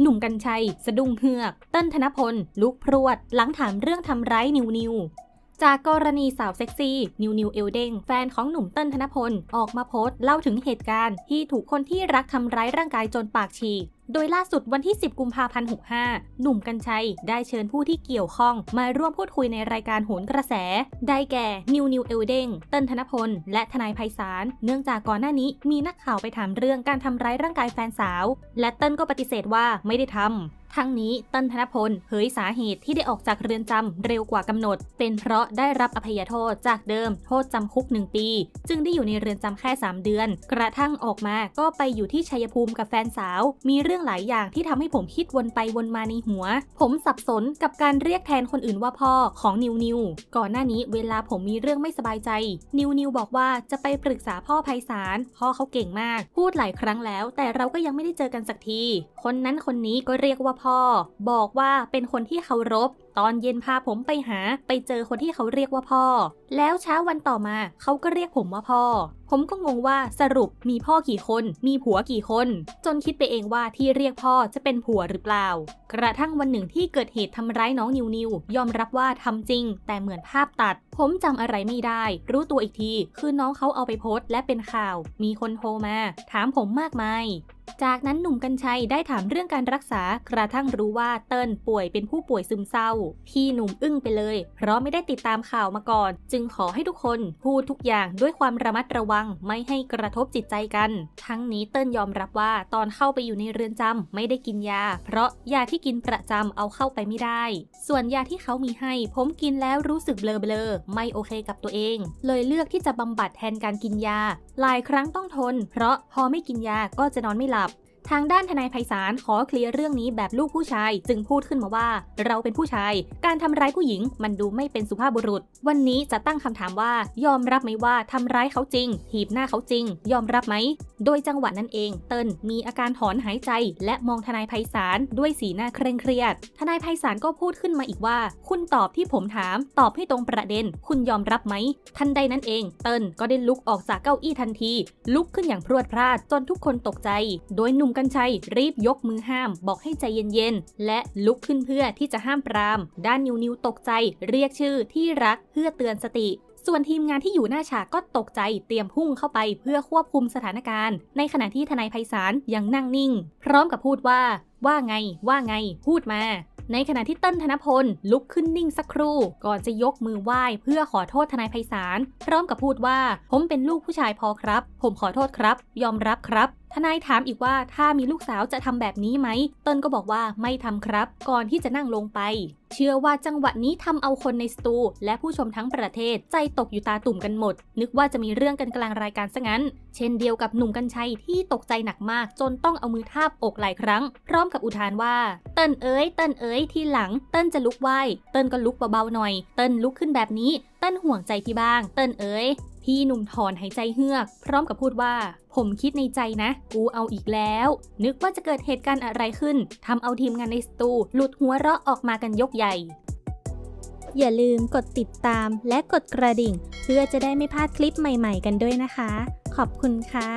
หนุ่มกัญชัย สะดุ้งเฮือก เต้นธนพล ลุกพรวด หลังถามเรื่องทำร้ายนิวนิวจากกรณีสาวเซ็กซี่ นิวนิวเอลเดงแฟนของหนุ่มเต้นธนพล ออกมาโพสต์เล่าถึงเหตุการณ์ที่ถูกคนที่รักทำร้ายร่างกายจนปากฉีก โดยล่าสุดวันที่ 10 กุมภาพันธ์ 65 หนุ่มกัญชัย ได้เชิญผู้ที่เกี่ยวข้อง มาร่วมพูดคุยในรายการโหนกระแส ได้แก่ นิวนิวเอลเดงเติ้ลธนพล และทนายไพศาล เนื่องจากก่อนหน้านี้มีนักข่าวไปถามเรื่องการทำร้ายร่างกายแฟนสาว และเติ้ลก็ปฏิเสธว่าไม่ได้ทำ ทั้งนี้ต้นธนพลเผยสาเหตุที่ได้ออกจากเรือนจำเร็วกว่ากำหนด เป็นเพราะได้รับอภัยโทษจากเดิมโทษจำคุก 1 ปี จึงได้อยู่ในเรือนจำแค่ 3 เดือน กระทั่งออกมาก็ไปอยู่ที่ชัยภูมิกับแฟนสาว มีเรื่องหลายอย่างที่ทำให้ผมคิดวนไปวนมาในหัว ผมสับสนกับการเรียกแทนคนอื่นว่าพ่อของนิวนิวก่อนหน้านี้เวลาผมมีเรื่องไม่สบายใจ นิวนิวบอกว่าจะไปปรึกษาพ่อไพศาลพ่อเขาเก่งมาก พูดหลายครั้งแล้ว แต่เราก็ยังไม่ได้เจอกันสักที คนนั้นคนนี้ก็เรียกว่าพ่อ บอกว่าเป็นคนที่เคารพ ตอนเย็นพาผมไปหา ไปเจอคนที่เขาเรียกว่าพ่อ แล้วเช้าวันต่อมาเขาก็เรียกผมว่าพ่อ ผมก็งงว่าสรุปมีพ่อกี่คน มีผัวกี่คน จนคิดไปเองว่าที่เรียกพ่อจะเป็นผัวหรือเปล่า กระทั่งวันหนึ่งที่เกิดเหตุทำร้ายน้องนิวนิวยอมรับว่าทำจริง แต่เหมือนภาพตัด ผมจำอะไรไม่ได้ รู้ตัวอีกที คือน้องเขาเอาไปโพสต์และเป็นข่าว มีคนโทรมา ถามผมมากมาย จากนั้นหนุ่มกัญชัยได้ถามเรื่องการรักษากระทั่งรู้ว่าเติ้ลป่วยเป็นผู้ป่วยซึมเศร้า พี่หนุ่มอึ้งไปเลย เพราะไม่ได้ติดตามข่าวมาก่อน จึงขอให้ทุกคนพูดทุกอย่างด้วยความระมัดระวังไม่ให้กระทบจิตใจกัน ทั้งนี้เติ้ลยอมรับว่าตอนเข้าไปอยู่ในเรือนจำไม่ได้กินยา เพราะยาที่กินประจำเอาเข้าไปไม่ได้ ส่วนยาที่เขามีให้ ผมกินแล้วรู้สึกเบลอๆไม่โอเคกับตัวเอง เลยเลือกที่จะบำบัดแทนการกินยา หลายครั้งต้องทน เพราะพอไม่กินยาก็จะนอนไม่หลับ ทางด้านทนายไพศาลขอเคลียร์เรื่องนี้แบบลูกผู้ชาย จึงพูดขึ้นมาว่า เราเป็นผู้ชาย การทำร้ายผู้หญิงมันดูไม่เป็นสุภาพบุรุษ วันนี้จะตั้งคำถามว่า ยอมรับไหมว่าทำร้ายเขาจริงถีบหน้าเขาจริง ยอมรับไหม โดยจังหวะนั้นเอง เติ้ลมีอาการถอนหายใจ และมองทนายไพศาลด้วยสีหน้าเคร่งเครียด ทนายไพศาลก็พูดขึ้นมาอีกว่า คุณตอบที่ผมถาม ตอบให้ตรงประเด็น คุณยอมรับไหม ทันใดนั้นเอง เติ้ลก็ได้ลุกออกจากเก้าอี้ทันที ลุกขึ้นอย่างพรวดพราดจนทุกคนตกใจ โดยหนุ่มกัญชัยรีบยกมือห้าม บอกให้ใจเย็นๆ และลุกขึ้นเพื่อที่จะห้ามปราม ด้านนิวนิวตกใจ เรียกชื่อที่รักเพื่อเตือนสติส่วนทีมงานที่อยู่หน้าฉากก็ตกใจเตรียมพุ่งเข้าไปเพื่อควบคุมสถานการณ์ ในขณะที่ทนายไพศาลยังนั่งนิ่ง พร้อมกับพูดว่า ว่าไง ว่าไง พูดมา ในขณะที่เต้นธนพลลุกขึ้นนิ่งสักครู่ ก่อนจะยกมือไหว้เพื่อขอโทษทนายไพศาลพร้อมกับพูดว่า ผมเป็นลูกผู้ชายพอครับ ผมขอโทษครับ ยอมรับครับ ทนายถามอีกว่าถ้ามีลูกสาวจะทำแบบนี้ไหม เติ้ลก็บอกว่าไม่ทำครับ ก่อนที่จะนั่งลงไป เชื่อว่าจังหวะนี้ทำเอาคนในสตู และผู้ชมทั้งประเทศใจตกอยู่ตาตุ่มกันหมด นึกว่าจะมีเรื่องกันกลางรายการซะงั้น เช่นเดียวกับหนุ่มกัญชัยที่ตกใจหนักมาก จนต้องเอามือทาบอกหลายครั้ง พร้อมกับอุทานว่า เติ้ลเอ้ย เติ้ลเอ้ย ทีหลัง เติ้ลจะลุกไหว เติ้ลก็ลุกเบาๆหน่อย เติ้ลลุกขึ้นแบบนี้ เติ้ลห่วงใจพี่บ้าง เติ้ลเอ้ย พี่หนุ่มถอนหายใจเฮือก พร้อมกับพูดว่า ผมคิดในใจนะ กูเอาอีกแล้ว นึกว่าจะเกิดเหตุการณ์อะไรขึ้นทำเอาทีมงานในสตูหลุดหัวเราะออกมากันยกใหญ่ อย่าลืมกดติดตามและกดกระดิ่ง เพื่อจะได้ไม่พลาดคลิปใหม่ ๆ กันด้วยนะคะ ขอบคุณค่ะ